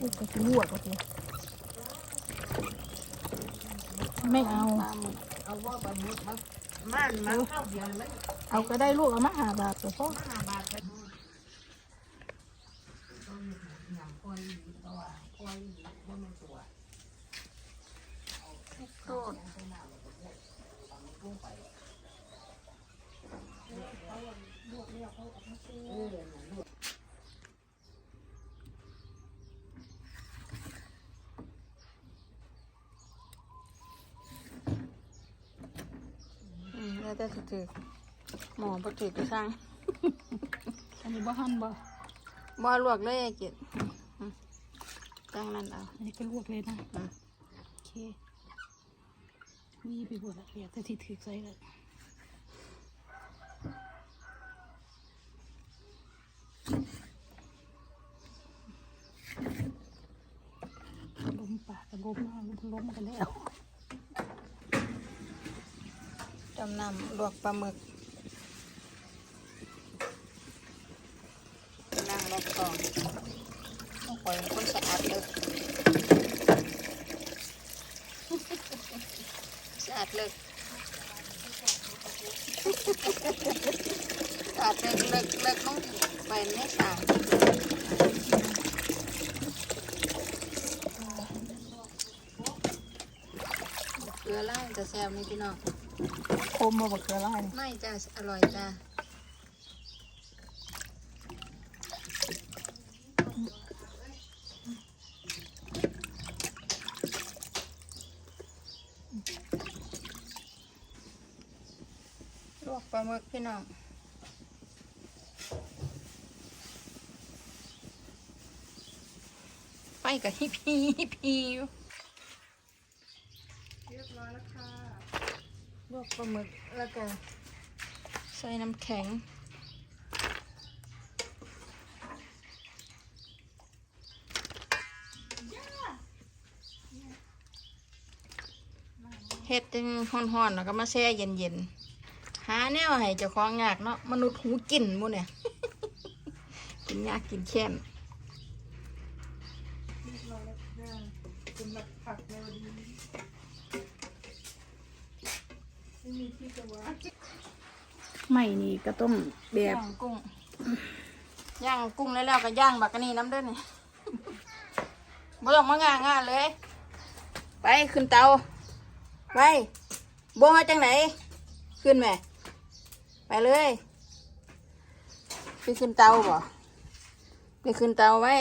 ลูกก็จะลวกก็ทีไม่เอาปลาหมึกเอาว่าปลาหมึกมามันมาเข้าเดียวเลยเอาก็ได้ลูกเอามาหาบาทแต่พ่อห้าบาทไปอย่างคอยตัวคอยว่ามันตัว โทษอืม แล้วแต่สิถือหมอบ่ถือก็ช่างอันนี้บ่หั่นบ่บ่ลวกเลยไอ้กิจอืมจังนั้นเอาอันนี้ก็ลวกเลยนะโอเคนี่ไปบดละเอียดแต่ที่ถือใส่เลยล้มปากกับลมหน้าล้มล้มกันแล้ว จำ นำลวกปลาหมึกนั่งรอบกองต้องคอยเป็นคนสะอาดเลยสะอาดเลยสะอาดเลยเลิกเลิกต้องไปไม่สางเกลือไล่จะแซวนี่พี่น้อง คมมาบักเกลือลายไม่จ้าอร่อยจ้าลวกปลาหมึกพี่น้องไปกับฮิปพีฮิปพีอยู่ เรียบร้อยแล้วค่ะ ลวก ปลาหมึกแล้วก็ใส่น้ำแข็ง เฮ็ดจังฮ้อนๆแล้วก็มาแช่เย็นๆ หาแนวให้เจ้าของยากเนาะมนุษย์หูกินมูเนี่ย กินยากกินแค้น ไม่มีที่จะวางไม่นี่ก็ต้องแบบย่างกุ้งย่างกุ้งแล้วแล้วก็ย่างบักกะนี่น้ำเด้อนี่บ่ต้องมางางานเลย ไปขึ้นเตาไปบ่มาจังไหนขึ้นแม่ไปเลยไปขึ้นเตาบ่ไปขึ้นเตาไว้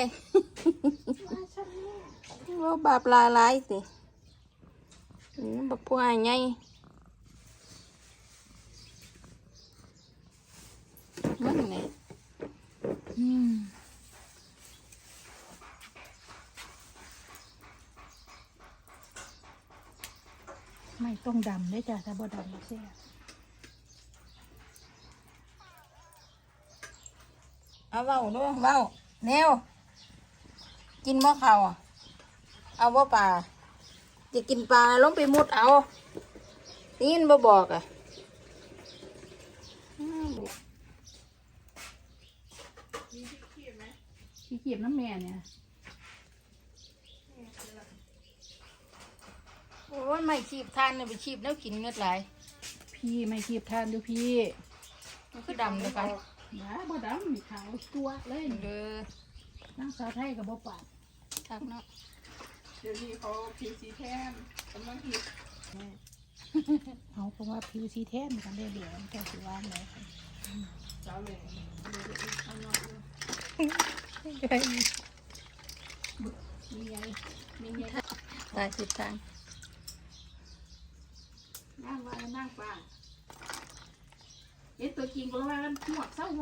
ว่าบาปลาหลายสิอืมบักผู้หายไง มันไงอืมไม่ต้องดำได้จ้ะถ้าบ่ดำเสียเอาเว้าด้วยเว้าแนว กินมะเขาวอะเอาว่าปลาจะกินปลาลงไปมุดเอานี่นบ่บอกอะอ้าว ขี้เกียจน้ำแม่เนี่ยโอ้ยไม่ชีบทานเนี่ยไปชีบแล้วกินเงือดไหลายพี่ไม่คีบทานดูพี่มันคือดำเลยค่ะหนาบ่ดำมีขาวตัวเลยนี่เด้อนั่งสาวไทยกับบ่ปาดทักเนาะเดี๋ยวนี้เขาพีซีแทมกำลังฮิตเอาเพราะว่าผิวสีแทนกันได้เดี๋ยวมันแค่สิว่างเลยเจ้าเลยเอาเนาะมีไงมีไง ตายสิบทางนั่งว่านั่งป่าเอ็ดตัวจริงก็ว่ากันหมวกเศร้าหม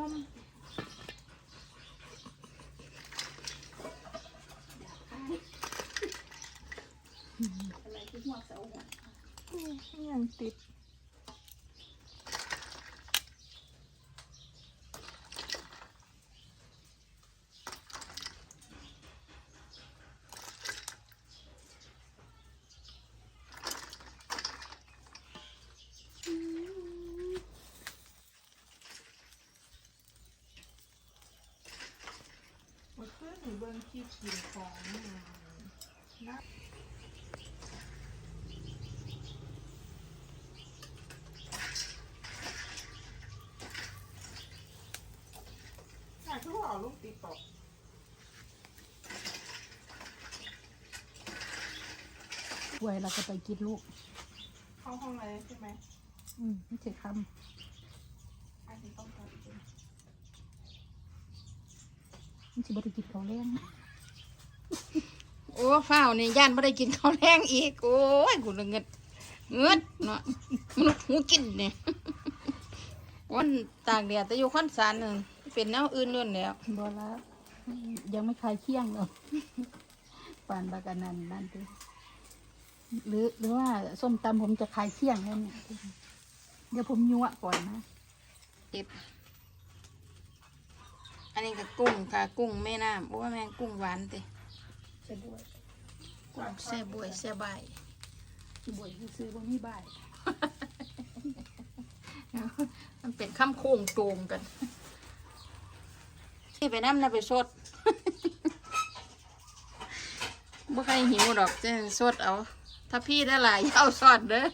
อะไรคือหมวกเศร้าหมยังติด เบิ้งคลิปกินของนะอยากทุกเอาลูกติ๊กต็อกป่วยเราก็ไปกินลูก เข้าห้องอะไรใช่ไหม อืม ไม่ใช่คอันนี้ต้องการเป็นำ มันจะบ่ได้กินของแรงโอ้ฝ้าวนี่ย่านไม่ได้กินข้าวแรงอีก โอ้ยกูละเงิดเงิดเนาะมันหูกินเนี่ยวันตากแดดแต่อยู่คอนสารนึงเป็นแนวอื่นนู่นแล้วบอละยังไม่คลายเคี่ยงหรอกปานบากันนันนั่นติหรือหรือว่าส้มตำผมจะคลายเคี่ยงแล้วเนี่ยเดี๋ยวผมยั่วก่อนนะเจ็บ อันนี้ก็กุ้งค่ะกุ้งแม่น้ำโอ้ยแม่งกุ้งหวานติจะบวยกุ้งแซ่บวยแซ่บใบายบวยซื้อบ่มีบ่ายมันเป็นข้ามโค้งโจมกันที่ไปน้ำนะไปสดบ่ใครหิวดอกจะสดเอา ถ้าพี่ได้หลายอย่าเอาสอดเด้อ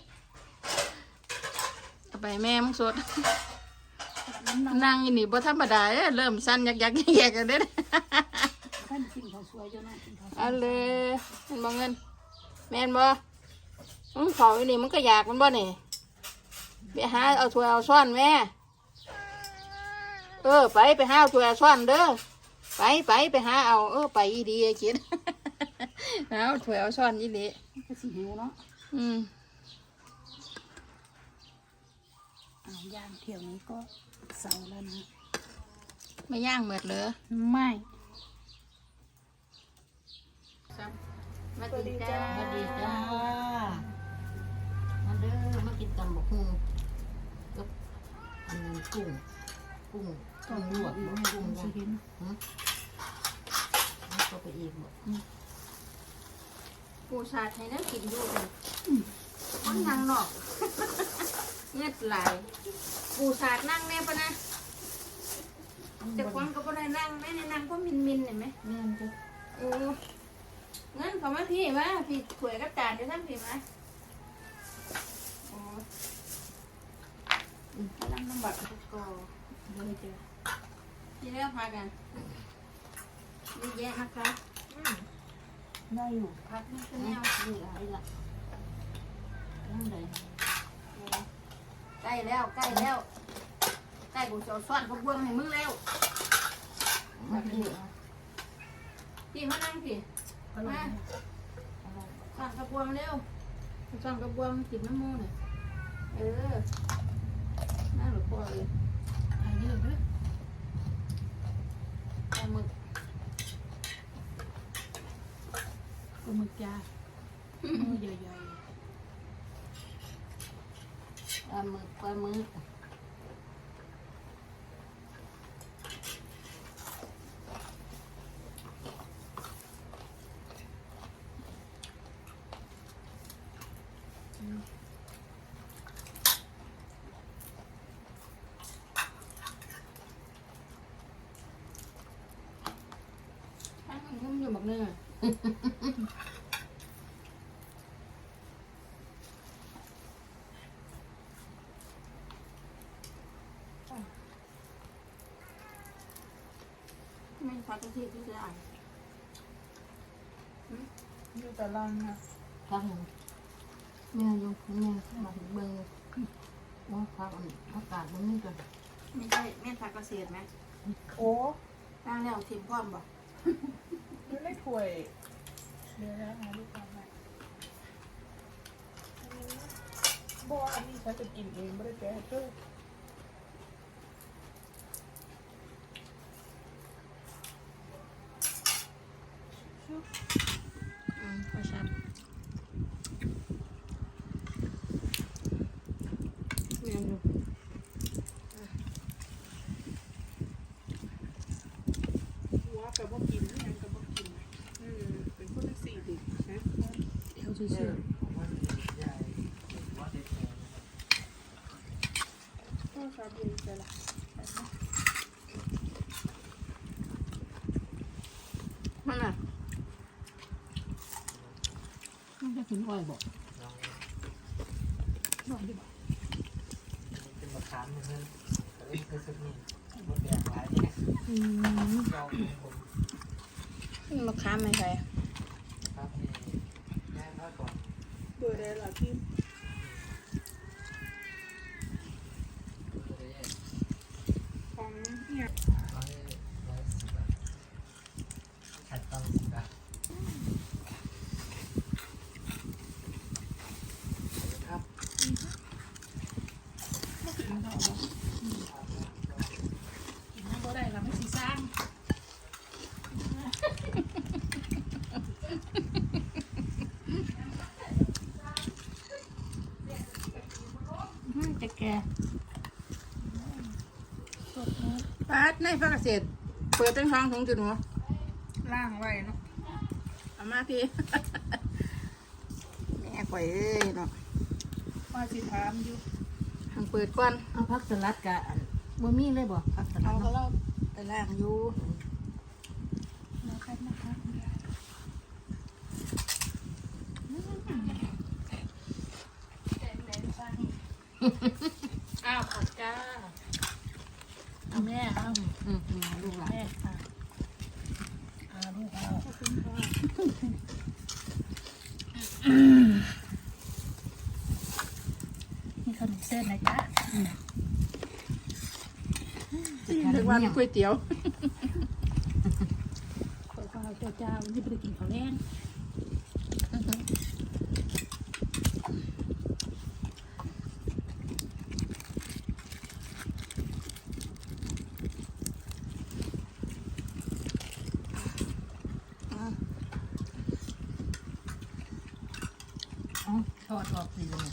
เอาไปแม่มึงสด นั่งอยู่นี่บ่ธรรมดาเด้อเริ่มสั้นยักยักแยกๆกันเด้อท่านกินข้าวสวยเจ้านะกินข้าวสวยเอาเลยมันบ่เงิน แม่นบ่มึงเฝ้าอยู่นี่มึงก็อยากมันบ่นี่ไปหาเอาถ้วยเอาช้อนแม่ เออ ไปไปหาเอาถ้วยเอาช้อนเด้อไปไปไปหาเอา เออ ไปอีดีไอ้คิดเอาถ้วยเอาช้อนอีดีก็สิหิวเนาะอืม อ้าวย่างเที่ยวนี้ก็เสาร์แล้วนะ ไม่ย่างเหมือดเลยไม่มาดีจ้าสวัสดีจ้ามาเด้อมากินตำบักหุ่งกับอันนั้นกุ้ง กุ้งกุ้งลวกบ่กุ้งสิย่างเห็นแล้วก็ไปอีกบ่ปูชาดให้นักกินอยู่เลยมันนั่งนอก เงียบไหลายปูชาดนั่งแน่ปะนะแต่คนก็บ่ได้นั่งแม่ในนั่งก็มินมินๆเห็นไหมแม่นจ้ะเออเงินเขามาพี่มาพี่ถวยกับจานเดี๋ยวท่านพี่มาโอ้อืมกำลังลำบากทุกกอเดี๋ยวเจอที่เรียกพากันเยอะแยะนะคะได้อยู่พักนี่ก็แนวนี่หลายละยังไง ใกล้แล้วใกล้แล้วใกล้กูจะเอาซ้อนกระบวงให้มึงแล้วมาที่เอาพี่มานั่งพี่อร่อยนะอะไรซ้อนกระบวงเร็วซ้อนกระบวงกินน้ำมูกหน่อยเออน่าหรือพอเลยไอ้เยอะเด้อปลาหมึกปลาหมึกยามือใหญ่ ปลาหมึกปลาหมึกข้างมึงอยู่บักเนื้ พักกะทิที่จะอ่านอยู่แต่ลังนะฟังแม่อยู่แม่มาถึงเบิ่งว่าฟังอากาศมันนี่กันไม่ใช่แม่พักเกษตรไหมโอ้ตั้งแล้วทีมพร้อมบ่อยู่ในถ้วยเดี๋ยวนะหาลูกค้ามาบ่อันนี้ฉันจะกินเองไม่ได้แปะให้เธอ อืมพอชัดแม่อยู่หัวกับบ่กินนี่ยังกับบ่กินอืมเป็นคนที่สี่ดินะๆเดี๋ยวซื่อก็ชอบเย็นใจละ มันน่ะ มันจะ กินอ้อยบอกนอนดีกว่าเป็นมะขามเพื่อนแต่เอ้ยคือสุดนี่บดแดงหลายเนี่ยอืมลองดูผมมันมาค้ามไม่ใช่ ครับนี่ย่างทอดก่อน เบอร์ใดล่ะพี่ ตัวเอง ของเนี่ย ร้อยร้อยสิบบาทขัดต้องสิบบาทครับ กินข้าวบ่กินน้ำบ่ได้ละไม่สิสร้าง อืมจะ แก่สดเนาะปาดในภาคเกษตรเปิดตั้งท้องถุงจุดหัวล่างไว้เนาะเอามาพี่ แม่ข่อยเอ้ยเนาะว่าสิถามอยู่ทางเปิดก่อนเอาผักสลัดกะอันบ่มีเลยบ่ผักสลัเอาดก็เนาะเล่าไปล่างอยู่ นะครับนะครับ อ้าวขอบจ้าเอาแม่เอาอืมอืมลูกหลานแม่ค่ะเอาลูกเอานี่ขนมเส้นนะจ๊ะนึกว่ามีก๋วยเตี๋ยวขอข้าวเจ้าเจ้าวันนี้ไปกินข้าวแรง เอาทอดออกสิเลย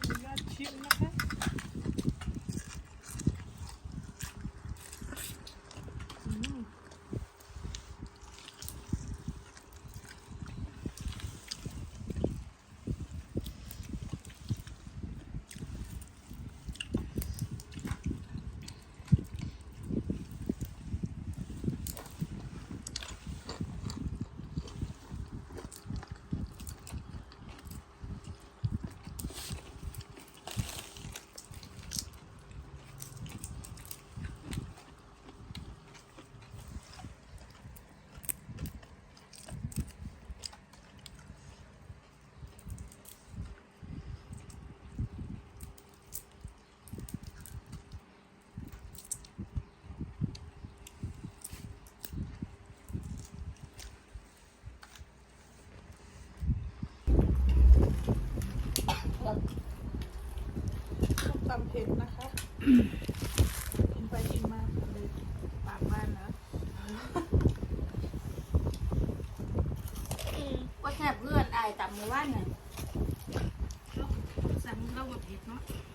อนุญาตชิมนะคะ ต้มตำเผ็ดนะคะกินไปกินมาเลยปากบ้านนะว่าแค่เพื่อนอายต่ำหมู่บ้านน่ะสั่งเราแบบเผ็ดเนาะอ